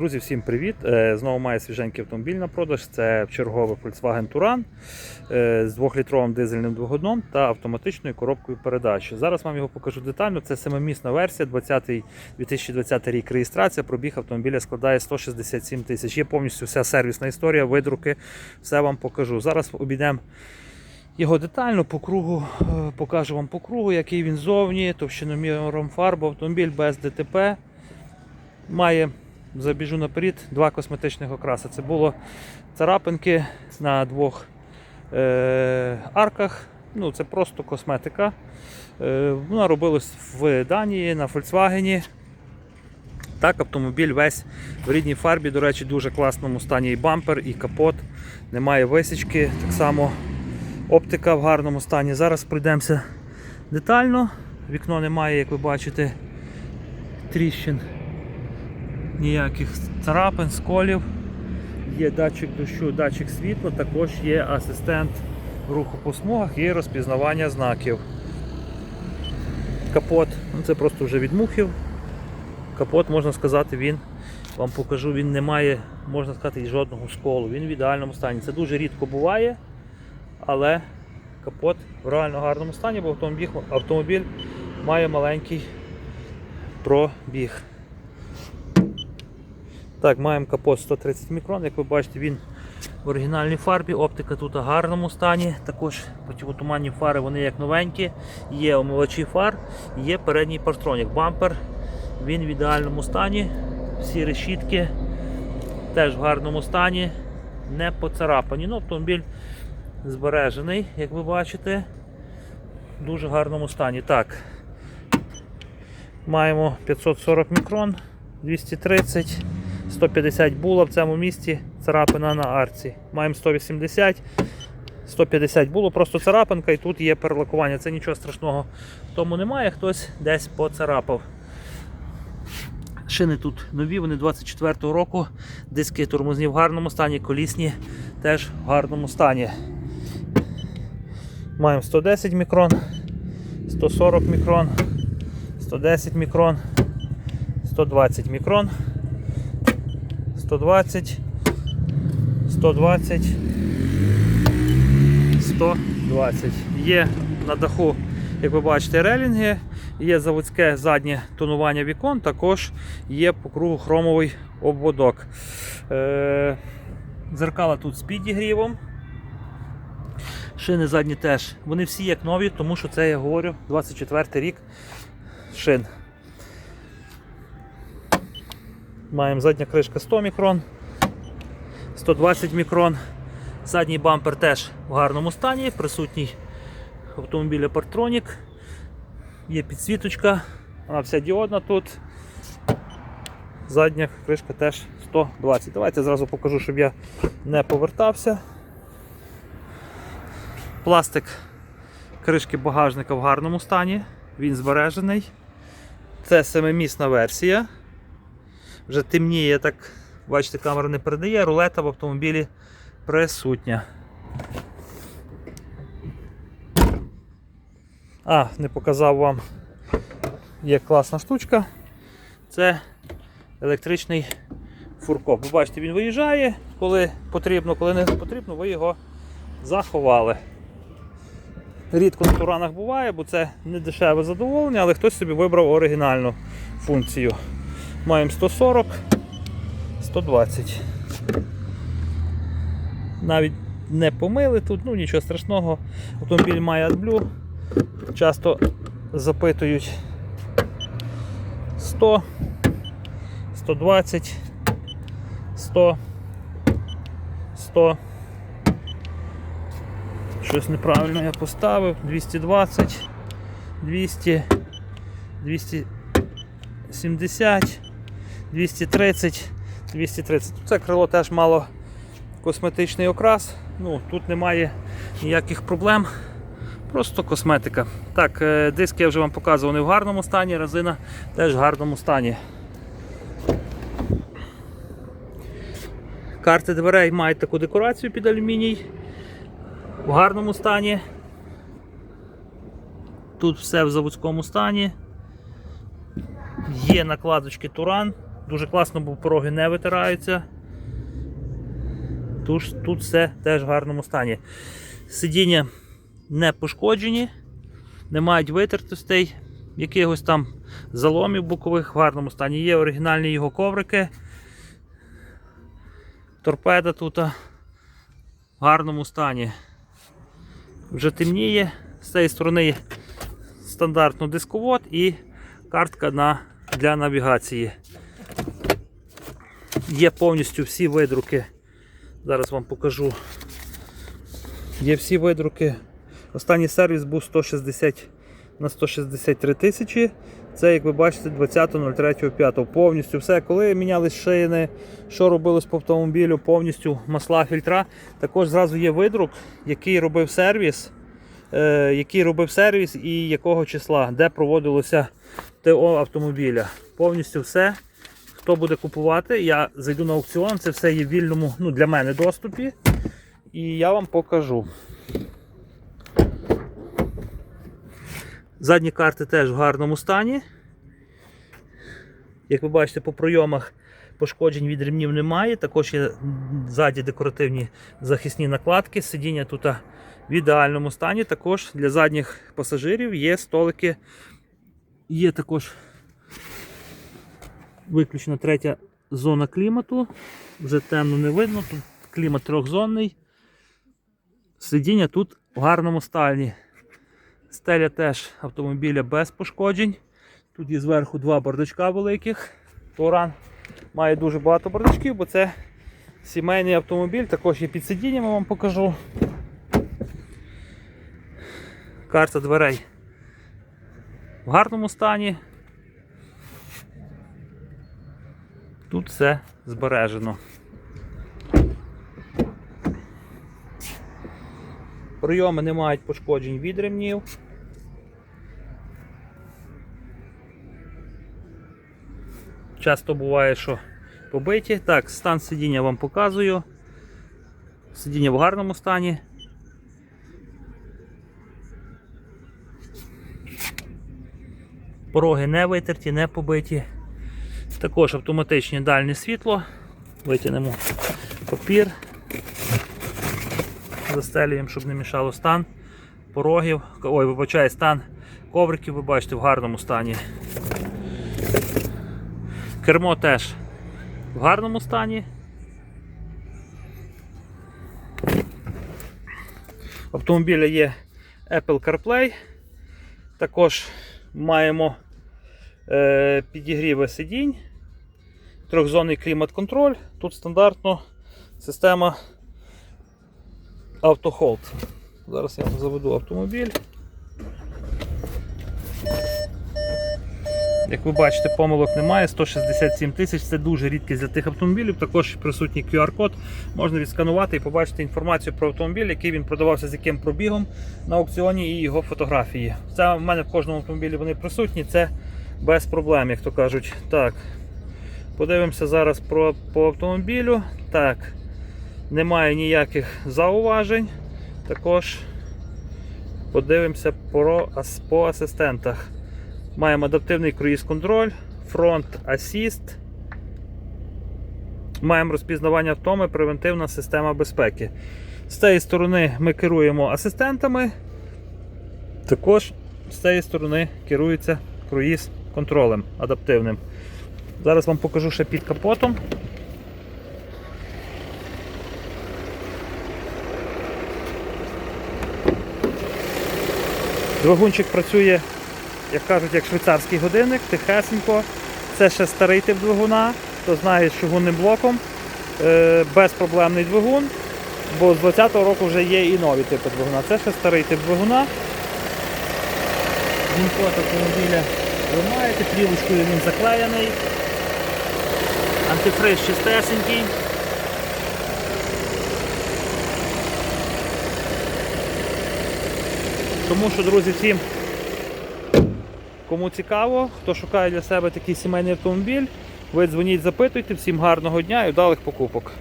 Друзі, всім привіт! Е, Знову маю свіженький автомобіль на продаж. Це черговий Volkswagen Touran е, з 2-літровим дизельним двигуном та автоматичною коробкою передач. Зараз вам його покажу детально. Це семимісна версія, 20 2020 рік реєстрація. Пробіг автомобіля складає 167 тисяч. Є повністю вся сервісна історія, видруки, все вам покажу. Зараз обійдемо його детально по кругу, е, покажу вам по кругу, який він зовні, товщиноміром фарбу, автомобіль без ДТП. Має, забіжу наперед, два косметичних окраси. Це було царапинки на двох е, арках. Ну, Це просто косметика. Е, вона робилась в Данії на Volkswagen. Так, автомобіль весь в рідній фарбі, до речі, дуже класному стані і бампер, і капот. Немає висічки. Так само оптика в гарному стані. Зараз пройдемося детально. Вікно немає, як ви бачите, тріщин ніяких царапин, сколів. Є датчик дощу, датчик світла, також є асистент руху по смугах і розпізнавання знаків. Капот, ну це просто вже від мухів. Капот, можна сказати, він, вам покажу, він не має, можна сказати, жодного сколу. Він в ідеальному стані. Це дуже рідко буває, але капот в реально гарному стані, бо автомобіль, автомобіль має маленький пробіг. Так, маємо капот 130 мікрон, як ви бачите, він в оригінальній фарбі, оптика тут в гарному стані. Також противотуманні фари вони як новенькі, є омивачі фар, є передній партронік. Бампер, він в ідеальному стані, всі решітки теж в гарному стані, не поцарапані. Ну, Автомобіль збережений, як ви бачите, в дуже гарному стані. Так, маємо 540 мікрон, 230. 150 було в цьому місці царапина на арці. Маємо 180, 150 було, просто царапинка і тут є перелакування. Це нічого страшного тому немає, хтось десь поцарапав. Шини тут нові, вони 24-го року, диски тормозні в гарному стані, колісні теж в гарному стані. Маємо 110 мікрон, 140 мікрон, 110 мікрон, 120 мікрон. 120, 120, 120. Є на даху, як ви бачите, релінги, є заводське заднє тонування вікон, також є по кругу хромовий обводок. Е, Дзеркала тут з підігрівом. Шини задні теж. Вони всі як нові, тому що це я говорю 24 рік шин. Маємо задня кришка 100 мікрон, 120 мікрон. Задній бампер теж в гарному стані, присутній автомобіля Partronic. Є підсвіточка, вона вся діодна тут. Задня кришка теж 120. Давайте зразу покажу, щоб я не повертався. Пластик кришки багажника в гарному стані, він збережений. Це семимісна версія вже темніє, так бачите, камера не передає, рулета в автомобілі присутня. А, не показав вам, є класна штучка. Це електричний фуркоп. Ви бачите, він виїжджає, коли потрібно, коли не потрібно, ви його заховали. Рідко на туранах буває, бо це не дешеве задоволення, але хтось собі вибрав оригінальну функцію. Маємо 140, 120. Навіть не помили тут, ну нічого страшного. Автомобіль має AdBlue. Часто запитують 100, 120, 100, 100. Щось неправильно я поставив. 220, 200, 270. 230, 230. Це крило теж мало косметичний окрас. Ну, Тут немає ніяких проблем. Просто косметика. Так, е, диски я вже вам показував, вони в гарному стані, резина теж в гарному стані. Карти дверей мають таку декорацію під алюміній. В гарному стані. Тут все в заводському стані. Є накладочки Туран дуже класно, бо пороги не витираються. Тут, тут все теж в гарному стані. Сидіння не пошкоджені, не мають витертостей, якихось там заломів бокових в гарному стані. Є оригінальні його коврики. Торпеда тут в гарному стані. Вже темніє. З цієї сторони стандартно дисковод і картка на, для навігації. Є повністю всі видруки. Зараз вам покажу. Є всі видруки. Останній сервіс був 160 на 163 тисячі. Це, як ви бачите, 20.03.5. Повністю все. Коли мінялись шини, що робилось по автомобілю, повністю масла, фільтра. Також зразу є видрук, який робив сервіс, е, який робив сервіс і якого числа, де проводилося ТО автомобіля. Повністю все. Хто буде купувати, я зайду на аукціон, це все є в вільному ну, для мене доступі. І я вам покажу. Задні карти теж в гарному стані. Як ви бачите, по пройомах пошкоджень від ремнів немає. Також є ззаді декоративні захисні накладки. Сидіння тут в ідеальному стані. Також для задніх пасажирів є столики. Є також виключно третя зона клімату. Вже темно не видно. Тут клімат трьохзонний. Сидіння тут в гарному стані. Стеля теж автомобіля без пошкоджень. Тут є зверху два бардачка великих. Туран має дуже багато бардачків, бо це сімейний автомобіль, також є під сидінням, я вам покажу. Карта дверей в гарному стані. Тут все збережено. Прийоми не мають пошкоджень від ремнів. Часто буває, що побиті. Так, стан сидіння вам показую. Сидіння в гарному стані. Пороги не витерті, не побиті. Також автоматичне дальнє світло. Витягнемо папір. Застелюємо, щоб не мішало стан порогів. Ой, вибачаю, стан ковриків, ви бачите, в гарному стані. Кермо теж в гарному стані. Автомобіля є Apple CarPlay. Також маємо е, підігріви сидінь, трьохзонний клімат-контроль. Тут стандартно система автохолд. Зараз я заведу автомобіль. Як ви бачите, помилок немає, 167 тисяч це дуже рідкість для тих автомобілів. Також присутній QR-код. Можна відсканувати і побачити інформацію про автомобіль, який він продавався з яким пробігом на аукціоні і його фотографії. Це в мене в кожному автомобілі вони присутні, це без проблем, як то кажуть. Так, подивимося зараз про, по автомобілю. Так, немає ніяких зауважень. Також подивимося про, по асистентах. Маємо адаптивний круїз-контроль, фронт асіст. Маємо розпізнавання втоми, превентивна система безпеки. З цієї сторони ми керуємо асистентами. Також з цієї сторони керується круїз-контролем адаптивним. Зараз вам покажу ще під капотом. Двигунчик працює, як кажуть, як швейцарський годинник, тихесенько. Це ще старий тип двигуна, хто знає з чугунним блоком. Е, безпроблемний двигун, бо з 20-го року вже є і нові типи двигуна. Це ще старий тип двигуна. Він код автомобіля ви маєте, плівочкою він заклеєний. Антифриз чистесенький. Тому що, друзі, всім, кому цікаво, хто шукає для себе такий сімейний автомобіль, ви дзвоніть, запитуйте, всім гарного дня і вдалих покупок.